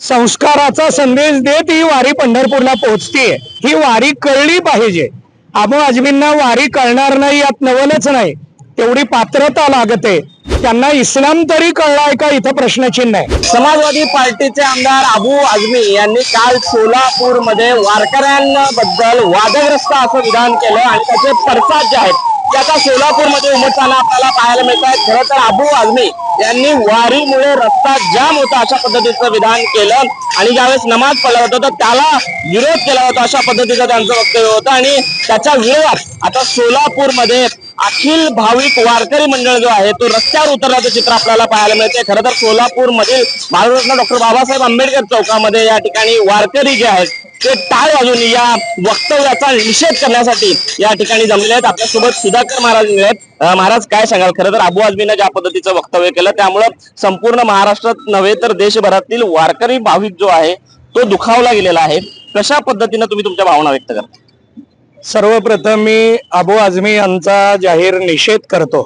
संस्काराचा संदेश देत ही वारी पंढरपूरला पोहोचतीये. ही वारी कळली पाहिजे. आबू आजमींना वारी कळणार नाही यात नवलच नाही. तेवढी पात्रता लागते. त्यांना इस्लाम तरी कळलाय का? इथं प्रश्नचिन्ह आहे. समाजवादी पार्टीचे आमदार अबू आझमी यांनी काल सोलापूरमध्ये वारकऱ्यांबद्दल वादग्रस्त असं विधान केलं आणि त्याचे पडसाद जे आहेत त्याचा सोलापूरमध्ये उमटताना आपल्याला पाहायला मिळत आहे खरं तर अबू आझमी यांनी वारीमुळे रस्ता जाम होता अशा पद्धतीचं विधान केलं. आणि ज्यावेळेस नमाज पडला होता तर त्याला विरोध केला होता अशा पद्धतीचं त्यांचं वक्तव्य होतं. आणि त्याच्या विरोधात आता सोलापूरमध्ये अखिल भाविक वारकरी मंडळ जो आहे तो रस्त्यावर उतरल्याचं चित्र आपल्याला पाहायला मिळते खरं तर सोलापूर मधील भारतरत्न डॉक्टर बाबासाहेब आंबेडकर चौकामध्ये या ठिकाणी वारकरी जे आहेत ते टाळ वाजून या वक्तव्याचा निषेध करण्यासाठी या ठिकाणी जमले आहेत. आपल्यासोबत सुधाकर महाराज आहेत महाराज काय सांगाल? खरं तर अबू आझमीनं ज्या पद्धतीचं वक्तव्य केलं त्यामुळं संपूर्ण महाराष्ट्रात नव्हे तर देशभरातील वारकरी भाविक जो आहे तो दुखावला गेलेला आहे. कशा पद्धतीनं तुम्ही तुमच्या भावना व्यक्त करता? सर्वप्रथम मी अबू आझमी यांचा जाहीर निषेध करतो.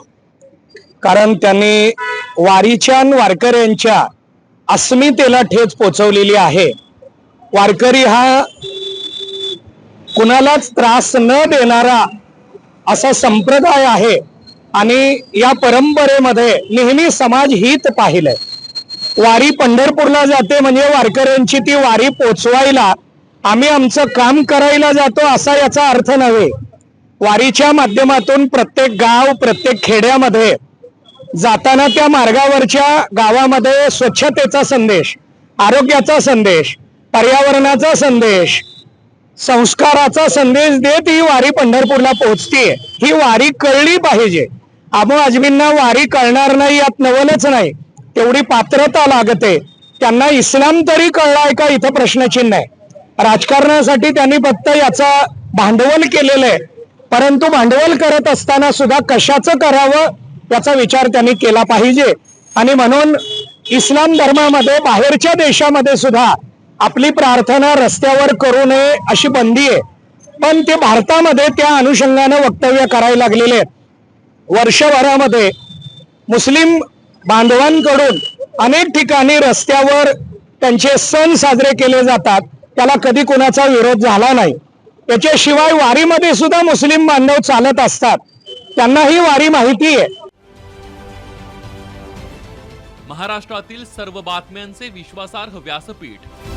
कारण त्यांनी वारीच्या वारकऱ्यांच्या अस्मितेला ठेच पोचवलेली आहे. वारकरी हा कुणालाच त्रास न देणारा असा संप्रदाय आहे. आणि या परंपरेमध्ये नेहमी समाज हित पाहिलंय. वारी पंढरपूरला जाते म्हणजे वारकऱ्यांची ती वारी पोचवायला आम्ही आमचं काम करायला जातो असा याचा अर्थ नव्हे. वारीच्या माध्यमातून प्रत्येक गाव प्रत्येक खेड्यामध्ये जाताना त्या मार्गावरच्या गावामध्ये स्वच्छतेचा संदेश आरोग्याचा संदेश पर्यावरणाचा संदेश संस्काराचा संदेश देत ही वारी पंढरपूरला पोहोचतीये. ही वारी कळली पाहिजे. आबू आजमींना वारी कळणार नाही यात नवलच नाही. तेवढी पात्रता लागते. त्यांना इस्लाम तरी कळलाय का? इथं प्रश्नचिन्ह आहे. राजकारणासाठी त्यांनी फक्त याचा भांडवल केलेलं आहे. परंतु भांडवल करत असताना सुद्धा कशाचं करावं? याचा विचार त्यांनी केला पाहिजे. आणि म्हणून इस्लाम धर्मामध्ये बाहेरच्या देशामध्ये सुद्धा आपली प्रार्थना रस्त्यावर करू नये अशी बंदी आहे. पण ते भारतामध्ये त्या अनुषंगानं वक्तव्य करायला लागलेले आहेत. वर्षभरामध्ये मुस्लिम बांधवांकडून अनेक ठिकाणी रस्त्यावर त्यांचे सण साजरे केले जातात. त्याला कधी कोणाचा विरोध झाला नाही. याच्याशिवाय वारीमध्ये सुद्धा मुस्लिम बांधव चालत असतात. त्यांना ही वारी माहिती आहे. महाराष्ट्रातील सर्व बातम्यांचे विश्वासार्ह व्यासपीठ